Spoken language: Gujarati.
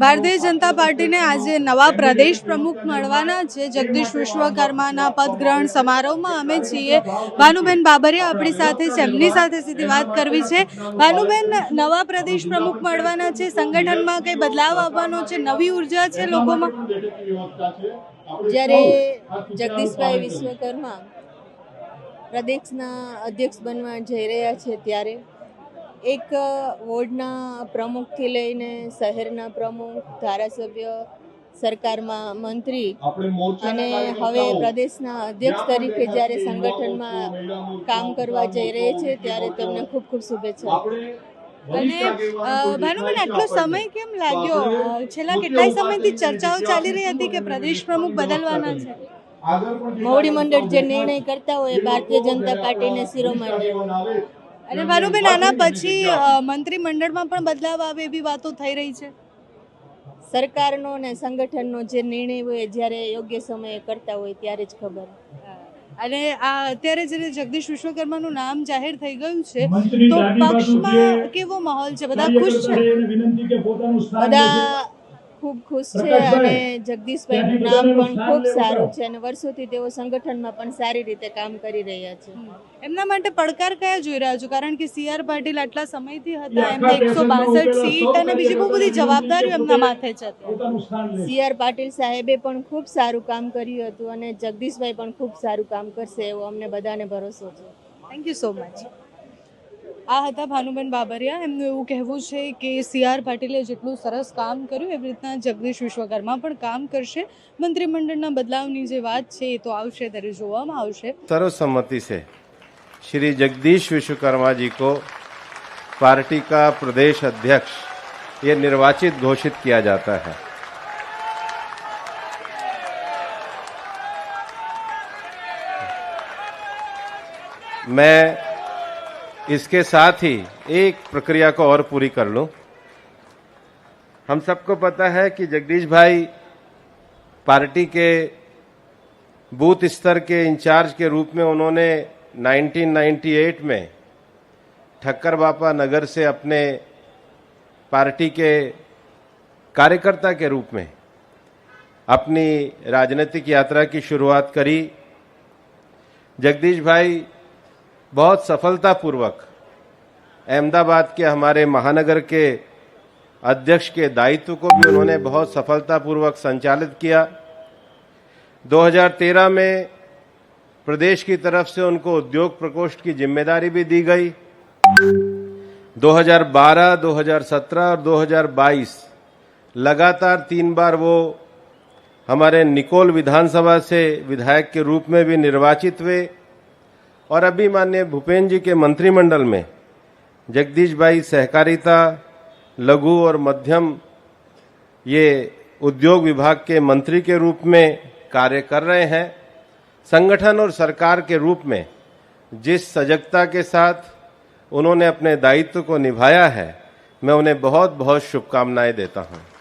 ભારતીય જનતા પાર્ટીને આજે નવા પ્રદેશ પ્રમુખ મળવાના છે જગદીશ વિશ્વકર્માના પદગ્રહણ સમારોહમાં અમે છીએ ભાનુબેન બાબરિયા આપણી સાથે છે એમની સાથે સીધી વાત કરવી છે ભાનુબેન નવા પ્રદેશ પ્રમુખ મળવાના છે સંગઠનમાં કંઈ બદલાવ આવવાનો છે નવી ઉર્જા છે લોકોમાં જ્યારે જગદીશભાઈ વિશ્વકર્મા પ્રદેશના અધ્યક્ષ બનવા જઈ રહ્યા છે ત્યારે એક વોર્ડના પ્રમુખથી લઈને શહેરના પ્રમુખ ધારાસભ્ય સરકારમાં મંત્રી અને હવે પ્રદેશના અધ્યક્ષ તરીકે જ્યારે સંગઠનમાં કામ કરવા જઈ રહે છે ત્યારે તમને ખૂબ ખૂબ શુભેચ્છા અને ભાનુબેન આટલો સમય કેમ લાગ્યો છેલ્લા કેટલાય સમયથી ચર્ચાઓ ચાલી રહી હતી કે પ્રદેશ પ્રમુખ બદલવાના છે મોવડી મંડળ જે નિર્ણય કરતા હોય ભારતીય જનતા પાર્ટીને શિરોમાન્ય અને ભાનુબેન આના પછી મંત્રીમંડળમાં પણ બદલાવ આવે એવી વાતો થઈ રહી છે સરકારનો અને સંગઠનનો જે નિર્ણય હોય જ્યારે યોગ્ય સમયે કરતા હોય ત્યારે જ ખબર અને આ અત્યારે જ્યારે જગદીશ વિશ્વકર્માનું નામ જાહેર થઈ ગયું છે તો પક્ષમાં કેવો માહોલ છે બધા ખુશ છે બધા ખૂબ ખુશ છે અને જગદીશભાઈનું નામ પણ ખૂબ સારું છે અને વર્ષોથી તેઓ સંગઠનમાં પણ સારી રીતે કામ કરી રહ્યા છે એમના માટે પડકાર કયા જોઈ રહ્યા છો કારણ કે સીઆર પાટીલ આટલા સમયથી હતા એમને એકસો બાસઠ સીટ અને બીજી બહુ બધી જવાબદારીઓ એમના માથે છે સી આર પાટીલ સાહેબે પણ ખૂબ સારું કામ કર્યું હતું અને જગદીશભાઈ પણ ખૂબ સારું કામ કરશે એવો અમને બધાને ભરોસો છે થેન્ક યુ સો મચ આ હતા ભાનુબેન બાબરિયા એમનું હું કહેવું છે કે સીઆર પટેલ જેટલું સરસ કામ કર્યું એવૃત્તા જગદીશ વિશેષકર્મા પણ કામ કરશે મંત્રીમંડળના બદલાવની જે વાત છે તો આવશે દર જોવામાં આવશે સરોસમતી છે શ્રી જગદીશ વિશેષકર્માજી કો પાર્ટી કા પ્રદેશ અધ્યક્ષ એ નિર્વાચિત ઘોષિત किया जाता है मैं इसके साथ ही एक प्रक्रिया को और पूरी कर लूं हम सबको पता है कि जगदीश भाई पार्टी के बूथ स्तर के इंचार्ज के रूप में उन्होंने 1998 में ठक्कर बापा नगर से अपने पार्टी के कार्यकर्ता के रूप में अपनी राजनीतिक यात्रा की शुरुआत करी जगदीश भाई बहुत सफलतापूर्वक अहमदाबाद के हमारे महानगर के अध्यक्ष के दायित्व को भी उन्होंने बहुत सफलतापूर्वक संचालित किया 2013 में प्रदेश की तरफ से उनको उद्योग प्रकोष्ठ की जिम्मेदारी भी दी गई 2012, 2017 और 2022 लगातार तीन बार वो हमारे निकोल विधानसभा से विधायक के रूप में भी निर्वाचित हुए और अभी माननीय भूपेन्द्र जी के मंत्रिमंडल में जगदीश भाई सहकारिता लघु और मध्यम ये उद्योग विभाग के मंत्री के रूप में कार्य कर रहे हैं संगठन और सरकार के रूप में जिस सजगता के साथ उन्होंने अपने दायित्व को निभाया है मैं उन्हें बहुत बहुत शुभकामनाएं देता हूं